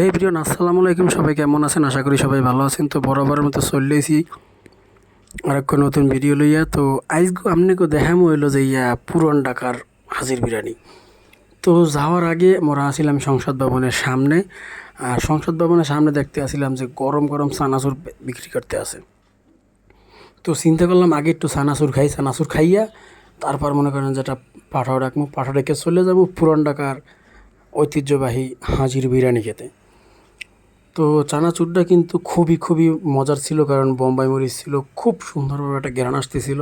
হে প্রিয় আসসালামু আলাইকুম। সবাই কেমন আছেন? আশা করি সবাই ভালো আছেন। তো বরাবরের মতো চললেছি আর একটা নতুন ভিডিও লইয়া। তো আজকে আপনাকে দেখামো হইল যে ইয়া পুরন ঢাকার হাজির বিরিয়ানি। তো যাওয়ার আগে মোরা আসিলাম সংসদ ভবনের সামনে। আর সংসদ ভবনের সামনে দেখতে আসিলাম যে গরম গরম চানাচুর বিক্রি করতে আসে তো চিন্তা করলাম আগে একটু চানাচুর খাই, চানাচুর খাইয়া তারপর মনে করেন যেটা পাঠাও রাখব পাঠাও রেখে চলে যাব পুরন ঢাকার ঐতিহ্যবাহী হাজির বিরিয়ানি খেতে। তো চানাচুরটা কিন্তু খুবই খুবই মজার ছিল কারণ বোম্বাই মরিচ ছিল, খুব সুন্দরভাবে একটা গ্রান আসতেছিল।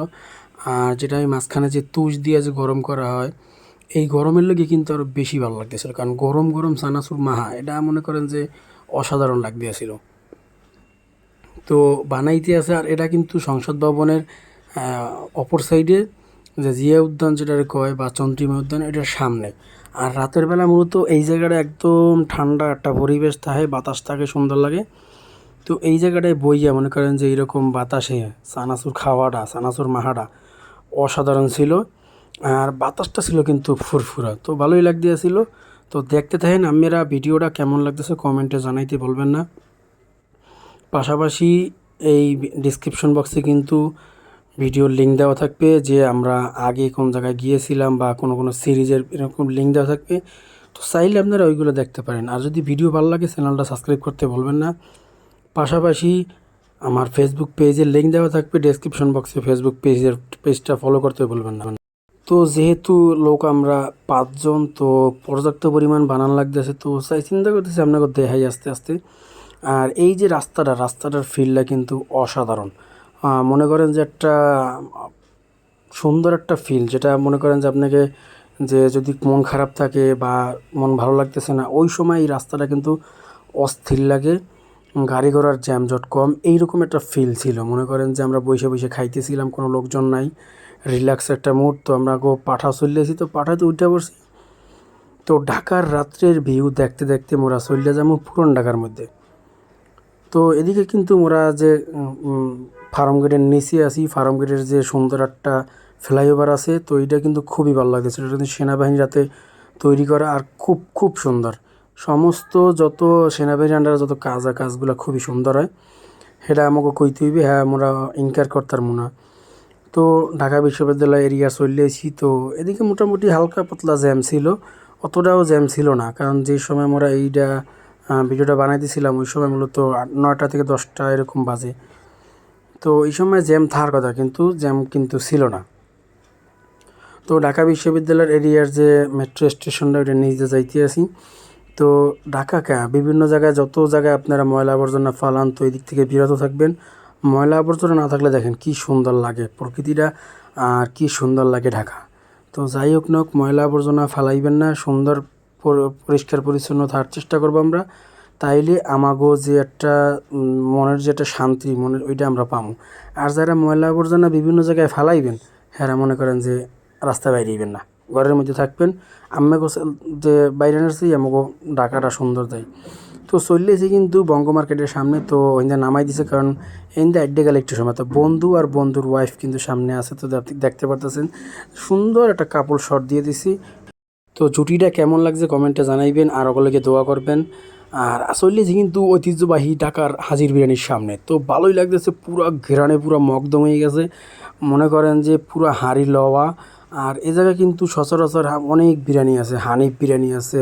আর যেটা আমি মাঝখানে যে তুষ দিয়ে যে গরম করা হয়, এই গরমের লেগে কিন্তু আরও বেশি ভালো লাগতেছিল। কারণ গরম গরম চানাচুর মাহা, এটা মনে করেন যে অসাধারণ লাগতেছিল। তো বানাইতে আছে, আর এটা কিন্তু সংসদ ভবনের অপর সাইডে যে জিয়া উদ্যান যেটা কয় বা চন্দ্রিমা উদ্যান, এটার সামনে। আর রাতের বেলা মূলত এই জায়গাটা একদম ঠান্ডা একটা পরিবেশ থাকে, বাতাস থাকে, সুন্দর লাগে। তো এই জায়গাটায় বইয়া মনে করেন যে এরকম বাতাসে চানাচুর খাওয়াটা চানাচুর মাহাটা অসাধারণ ছিল। আর বাতাসটা ছিল কিন্তু ফুরফুরা। তো ভালোই লাগতেছিল। তো দেখতে থাকেন আপনারা ভিডিওটা কেমন লাগতেছে কমেন্টে জানাইতে বলবেন না। পাশাপাশি এই ডিসক্রিপশন বক্সে কিন্তু ভিডিওর লিঙ্ক দেওয়া থাকবে যে আমরা আগে কোন জায়গায় গিয়েছিলাম বা কোনো কোনো সিরিজের এরকম লিঙ্ক দেওয়া থাকবে। তো চাইলে আপনারা ওইগুলো দেখতে পারেন। আর যদি ভিডিও ভালো লাগে চ্যানেলটা সাবস্ক্রাইব করতে বলবেন না। পাশাপাশি আমার ফেসবুক পেজের লিঙ্ক দেওয়া থাকবে। ডেসক্রিপশন বক্সে ফেসবুক পেজের পেজটা ফলো করতে বলবেন না। তো যেহেতু লোক আমরা পাঁচজন, তো পর্যাপ্ত পরিমাণ বানান লাগতেছে, তো চাই চিন্তা করতেছি আপনাকে দেখাই আস্তে আস্তে। আর এই যে রাস্তাটা, রাস্তাটার ফিল্ডটা কিন্তু অসাধারণ। মনে করেন যে একটা সুন্দর একটা ফিল যেটা মনে করেন যে আপনাকে যে যদি মন খারাপ থাকে বা মন ভালো লাগতেছে না, ওই সময় এই রাস্তাটা কিন্তু অস্থির লাগে। গাড়ি ঘোড়ার জ্যামজট কম, এইরকম একটা ফিল ছিল। মনে করেন যে আমরা বসে বসে খাইতেছিলাম, কোনো লোকজন নাই রিল্যাক্স একটা মুহূর্ত আমরা গো পাঠা চললেছি তো পাঠাতে উঠে পড়ছি তো ঢাকার রাত্রের ভিউ দেখতে দেখতে মোরা চললে যাব পুরন ঢাকার মধ্যে। তো এদিকে কিন্তু মোরা যে ফার্ম গেটের নিচে আছি, ফার্ম গেটের যে সুন্দর একটা ফ্লাইওভার আছে, তো এইটা কিন্তু খুবই ভালো লাগতেছে। এটা কিন্তু সেনাবাহিনী রাতে তৈরি করা আর খুব খুব সুন্দর। সমস্ত যত সেনাবাহিনী আন্ডারে যত কাজ আর কাজগুলো খুবই সুন্দর হয়। সেটা আমাকে কইতে হইবে হ্যাঁ আমরা ইনকার করতার মনে। তো ঢাকা বিশ্ববিদ্যালয় এরিয়া চলেছি তো এদিকে মোটামুটি হালকা পাতলা জ্যাম ছিল। অতটাও জ্যাম ছিল না, কারণ যে সময় আমরা এইটা ভিডিওটা বানাইতেছিলাম, ওই সময় মূলত নয়টা থেকে দশটা এরকম বাজে। তো এই সময় জ্যাম থাকার কথা, কিন্তু জ্যাম কিন্তু ছিল না। তো ঢাকা বিশ্ববিদ্যালয়ের এরিয়ার যে মেট্রো স্টেশনটা ওটা নিজে যাইতে আসি তো ঢাকা কে? বিভিন্ন জায়গায়, যত জায়গায় আপনারা ময়লা আবর্জনা ফালান, তো এই দিক থেকে বিরত থাকবেন। ময়লা আবর্জনা না থাকলে দেখেন কি সুন্দর লাগে প্রকৃতিটা, আর কি সুন্দর লাগে ঢাকা। তো যাই হোক, নোক, ময়লা আবর্জনা ফালাইবেন না, সুন্দর পরিষ্কার পরিচ্ছন্ন থাকার চেষ্টা করব আমরা। তাইলে আমাগো যে একটা মনের যে একটা শান্তি, মনের ওইটা আমরা পাবো আর যারা ময়লা আবর্জনা বিভিন্ন জায়গায় ফালাইবেন হ্যাঁ মনে করেন যে রাস্তা বাইরেইবেন না। ঘরের মধ্যে থাকবেন। আমাকে যে বাইরে আসছি আমাকে ঢাকাটা সুন্দর দেয় তো চললেছি কিন্তু বঙ্গ মার্কেটের সামনে, তো ওইটা নামাই দিছে কারণ এইটা আড্ডে গেলে একটু সময়। তো বন্ধু আর বন্ধুর ওয়াইফ কিন্তু সামনে আছে, তো দেখতে পারতেছেন। সুন্দর একটা কাপড় শর্ট দিয়ে দিছি। তো জুটিটা কেমন লাগছে কমেন্টে জানাইবেন, আর ওগুলোকে দোয়া করবেন। আর আসলে যে কিন্তু ঐতিহ্যবাহী ঢাকার হাজির বিরিয়ানির সামনে, তো ভালোই লাগতেছে পুরো ঘেরানে পুরো মকদম হয়ে গেছে। মনে করেন যে পুরো হাঁড়ি লওয়া, আর এ জায়গায় কিন্তু সচরাচর অনেক বিরিয়ানি আছে, হানিফ বিরিয়ানি আছে,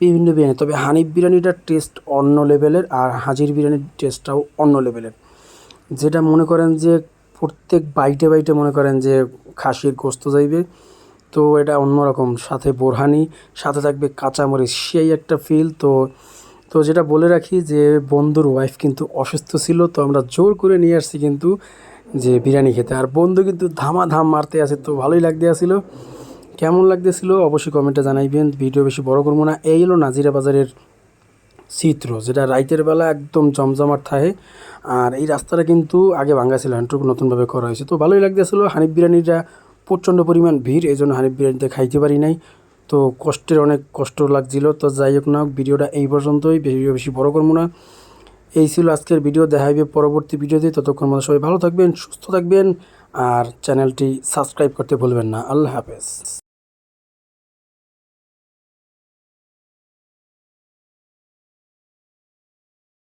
বিভিন্ন বিরিয়ানি। তবে হানিফ বিরিয়ানিটার টেস্ট অন্য লেভেলের আর হাজির বিরিয়ানির টেস্টটাও অন্য লেভেলের যেটা মনে করেন যে প্রত্যেক বাইটে বাইটে মনে করেন যে খাসির গোস্ত যাইবে, তো এটা অন্যরকম। সাথে বোরহানি, সাথে থাকবে কাঁচামরিচ, সেই একটা ফিল তো তো যেটা বলে রাখি যে, বন্ধুর ওয়াইফ কিন্তু অসুস্থ ছিল, তো আমরা জোর করে নিয়ে আসছি কিন্তু যে বিরিয়ানি খেতে। আর বন্ধু কিন্তু ধামা ধাম মারতে আছে তো ভালোই লাগতে আসিল। কেমন লাগতেছিল অবশ্যই কমেন্টে জানাইবেন। ভিডিও বেশি বড় করব না। এই হলো নাজিরা বাজারের চিত্র, যেটা রাইতের বেলা একদম জমজমাট থাকে। আর এই রাস্তাটা কিন্তু আগে ভাঙ্গা ছিল একটু নতুনভাবে করা হয়েছে। তো ভালোই লাগতেছিল হানিফ বিরিয়ানিটা প্রচণ্ড পরিমাণ ভিড় এই জন্য হানিফ বিরিয়ানিতে খাইতে পারি নাই। তো কষ্টের অনেক কষ্ট লাগছিল। তো যাই হোক না, ভিডিওটা এই পর্যন্তই। ভিডিও বেশি বড় করব না। এই ছিল আজকের ভিডিও। দেখা দেখাইবে পরবর্তী ভিডিওতে। ততক্ষণ মধ্যে সবাই ভালো থাকবেন, সুস্থ থাকবেন, আর চ্যানেলটি সাবস্ক্রাইব করতে ভুলবেন না। আল্লাহ হাফেজ।